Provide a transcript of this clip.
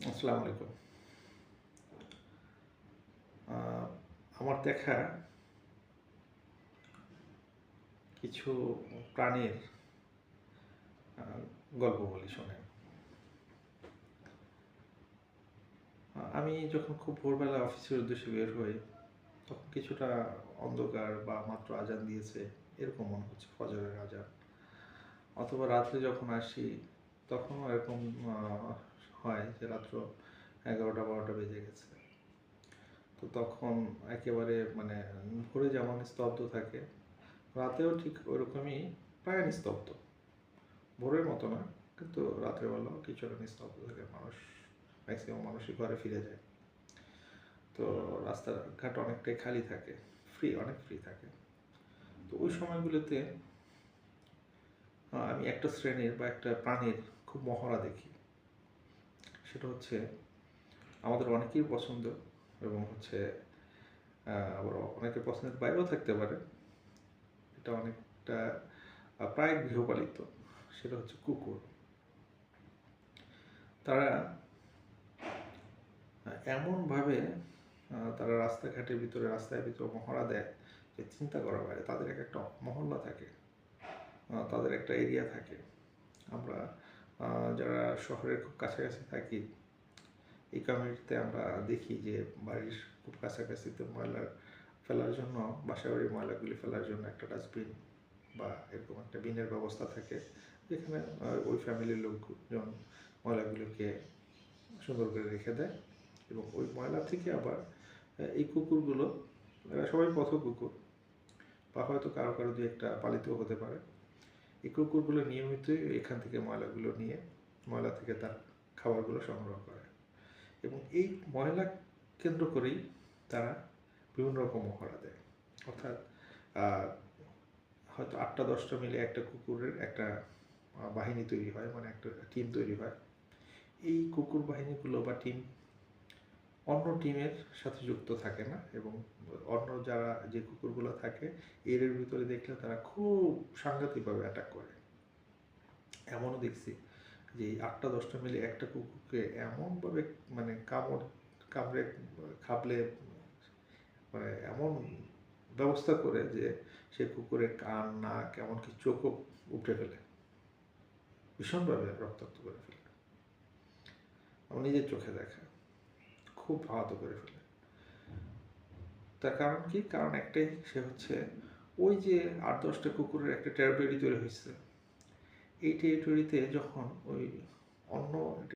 আসসালামু আলাইকুম। আমার দেখা কিছু প্রাণীর গল্প বলি শোনেন। আমি যখন খুব ভোরবেলা অফিসের উদ্দেশ্যে বের হই, তখন কিছুটা অন্ধকার বা মাত্র আজান দিয়েছে, এরকম মনে হচ্ছে ফজরের আজান। অথবা রাত্রে যখন আসি, তখনও এরকম হয় যে রাত্র এগারোটা, বারোটা বেজে গেছে। তো তখন একেবারে মানে ভোরে যেমন স্তব্ধ থাকে, রাতেও ঠিক ওরকমই প্রায় নিস্তব্ধ। ভোরের মতো না, কিন্তু রাতের বেলাও কিছুটা নিস্তব্ধ থাকে, মানুষ ম্যাক্সিমাম মানুষই ঘরে ফিরে যায়। তো রাস্তাঘাট অনেকটাই খালি থাকে ফ্রি অনেক ফ্রি থাকে। তো ওই সময়গুলোতে আমি একটা শ্রেণির বা একটা প্রাণীর খুব মহড়া দেখি। সেটা হচ্ছে আমাদের অনেকেই পছন্দ এবং হচ্ছে আবার অনেকের পছন্দের বাইরেও থাকতে পারে। এটা অনেকটা প্রায় গৃহপালিত। সেটা হচ্ছে কুকুর। তারা এমনভাবে তারা রাস্তাঘাটের ভিতরে, রাস্তার ভিতরে মহড়া দেয় যে চিন্তা করা বাইরে। তাদের এক একটা মহল্লা থাকে তাদের একটা এরিয়া থাকে। আমরা যারা শহরের খুব কাছাকাছি থাকি, এই কমিউনিটিতে আমরা দেখি যে বাড়ির খুব কাছাকাছিতে ময়লা ফেলার জন্য বাসা বাড়ির ময়লাগুলি ফেলার জন্য একটা ডাস্টবিন বা এরকম একটা বিনের ব্যবস্থা থাকে। যেখানে ওই ফ্যামিলির লোকজন ময়লাগুলোকে সুন্দর করে রেখে দেয় এবং ওই ময়লা থেকে আবার এই কুকুরগুলো, এরা সবাই পথ কুকুর বা হয়তো কারও কারও দু একটা পালিত হতে পারে। এই কুকুরগুলো নিয়মিত এখান থেকে ময়লাগুলো নিয়ে, ময়লা থেকে তার খাবারগুলো সংগ্রহ করে। এবং এই ময়লা কেন্দ্র করেই তারা বিভিন্ন রকম মহড়া দেয়। অর্থাৎ হয়তো আটটা, দশটা মিলে একটা কুকুরের একটা বাহিনী তৈরি হয় মানে একটা টিম তৈরি হয়। এই কুকুর বাহিনীগুলো বা টিম অন্য টিমের সাথে যুক্ত থাকে না এবং অন্য যারা যে কুকুরগুলো থাকে এর ভিতরে দেখলে তারা খুব সাংঘাতিকভাবে অ্যাটাক করে। এমনও দেখছি যে আটটা, দশটা মিলে একটা কুকুরকে এমনভাবে মানে কামড়, কামড়ে, খাবলে মানে এমন ব্যবস্থা করে যে সে কুকুরের কান, নাক এমনকি চোখও উপড়ে ফেলে। ভীষণভাবে রক্তাক্ত করে ফেলে। আমার নিজের চোখে দেখা। খুব আহত করে ফেলে। তার কারণ কি? কারণ একটাই, সে হচ্ছে ওই যে আট দশটা কুকুরের একটা টেরিটরি তৈরি হয়েছে। এই টেরিটরিতে যখন ওই অন্য